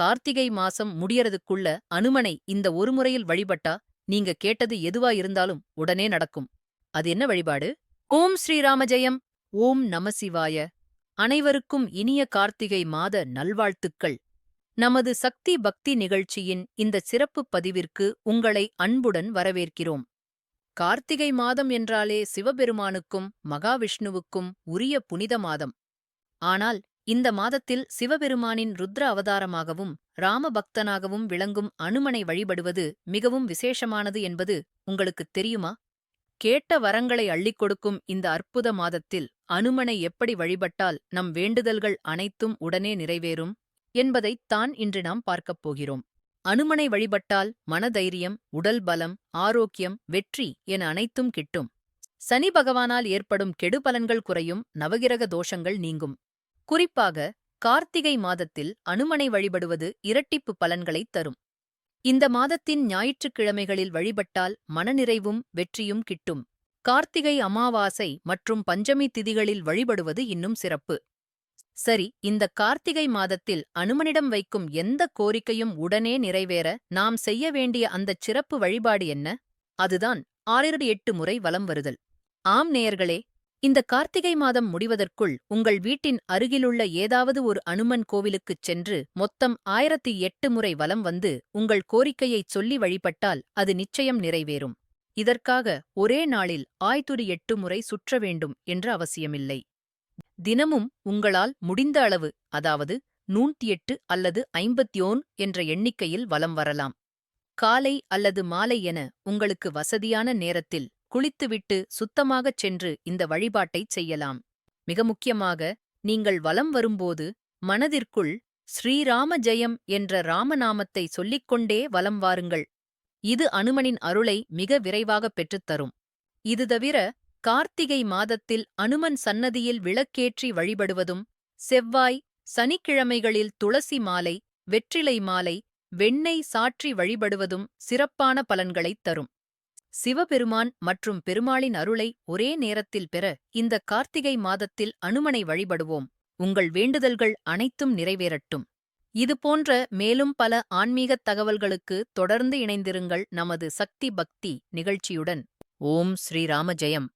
கார்த்திகை மாசம் முடியறதுக்குள்ள அனுமனை இந்த ஒரு முறையில் வழிபட்டா நீங்க கேட்டது எதுவா இருந்தாலும் உடனே நடக்கும். அது என்ன வழிபாடு? ஓம் ஸ்ரீராம ஜெயம். ஓம் நமசிவாய அனைவருக்கும் இனிய கார்த்திகை மாத நல்வாழ்த்துக்கள். நமது சக்தி பக்தி நிகழ்ச்சியின் இந்த சிறப்புப் பதிவிற்கு உங்களை அன்புடன் வரவேற்கிறோம். கார்த்திகை மாதம் என்றாலே சிவபெருமானுக்கும் மகாவிஷ்ணுவுக்கும் உரிய புனித மாதம். ஆனால் இந்த மாதத்தில் சிவபெருமானின் ருத்ர அவதாரமாகவும் ராமபக்தனாகவும் விளங்கும் அனுமனை வழிபடுவது மிகவும் விசேஷமானது என்பது உங்களுக்குத் தெரியுமா? கேட்ட வரங்களை அள்ளிக் கொடுக்கும் இந்த அற்புத மாதத்தில் அனுமனை எப்படி வழிபட்டால் நம் வேண்டுதல்கள் அனைத்தும் உடனே நிறைவேறும்? என்பதைத் தான் இன்று நாம் பார்க்கப் போகிறோம். அனுமனை வழிபட்டால் மனதைரியம் உடல் பலம் ஆரோக்கியம் வெற்றி என அனைத்தும் கிட்டும். சனி பகவானால் ஏற்படும் கெடுபலன்கள் குறையும் நவகிரக தோஷங்கள் நீங்கும். குறிப்பாக கார்த்திகை மாதத்தில் அனுமனை வழிபடுவது இரட்டிப்பு பலன்களைத் தரும். இந்த மாதத்தின் ஞாயிற்றுக்கிழமைகளில் வழிபட்டால் மனநிறைவும் வெற்றியும் கிட்டும். கார்த்திகை அமாவாசை மற்றும் பஞ்சமி திதிகளில் வழிபடுவது இன்னும் சிறப்பு. சரி இந்த கார்த்திகை மாதத்தில் அனுமனிடம் வைக்கும் எந்த கோரிக்கையும் உடனே நிறைவேற நாம் செய்ய வேண்டிய அந்தச் சிறப்பு வழிபாடு என்ன? அதுதான் ஆறிரடு எட்டு முறை வலம் வருதல். ஆம் நேயர்களே இந்த கார்த்திகை மாதம் முடிவதற்குள் உங்கள் வீட்டின் அருகிலுள்ள ஏதாவது ஒரு அனுமன் கோவிலுக்குச் சென்று மொத்தம் ஆயிரத்தி எட்டு முறை வலம் வந்து உங்கள் கோரிக்கையைச் சொல்லி வழிபட்டால் அது நிச்சயம் நிறைவேறும். இதற்காக ஒரே நாளில் ஆய்துரி எட்டு முறை சுற்ற வேண்டும் என்ற அவசியமில்லை. தினமும் உங்களால் முடிந்த அளவு அதாவது நூற்றி எட்டு அல்லது ஐம்பத்தியோன் என்ற எண்ணிக்கையில் வலம் வரலாம். காலை அல்லது மாலை என உங்களுக்கு வசதியான நேரத்தில் குளித்துவிட்டு சுத்தமாகச் சென்று இந்த வழிபாட்டைச் செய்யலாம். மிக முக்கியமாக நீங்கள் வலம் வரும்போது மனதிற்குள் ஸ்ரீராம ஜெயம் என்ற ராமநாமத்தை சொல்லிக்கொண்டே வலம் வாருங்கள். இது அனுமனின் அருளை மிக விரைவாகப் பெற்றுத்தரும் இது தவிர கார்த்திகை மாதத்தில் அனுமன் சன்னதியில் விளக்கேற்றி வழிபடுவதும் செவ்வாய் சனிக்கிழமைகளில் துளசி மாலை வெற்றிலை மாலை வெண்ணெய் சாற்றி வழிபடுவதும் சிறப்பான பலன்களைத் தரும். சிவபெருமான் மற்றும் பெருமாளின் அருளை ஒரே நேரத்தில் பெற இந்த கார்த்திகை மாதத்தில் அனுமனை வழிபடுவோம். உங்கள் வேண்டுதல்கள் அனைத்தும் நிறைவேறட்டும். இதுபோன்ற மேலும் பல ஆன்மீகத் தகவல்களுக்கு தொடர்ந்து இணைந்திருங்கள் நமது சக்தி பக்தி நிகழ்ச்சியுடன். ஓம் ஸ்ரீராம ஜெயம்.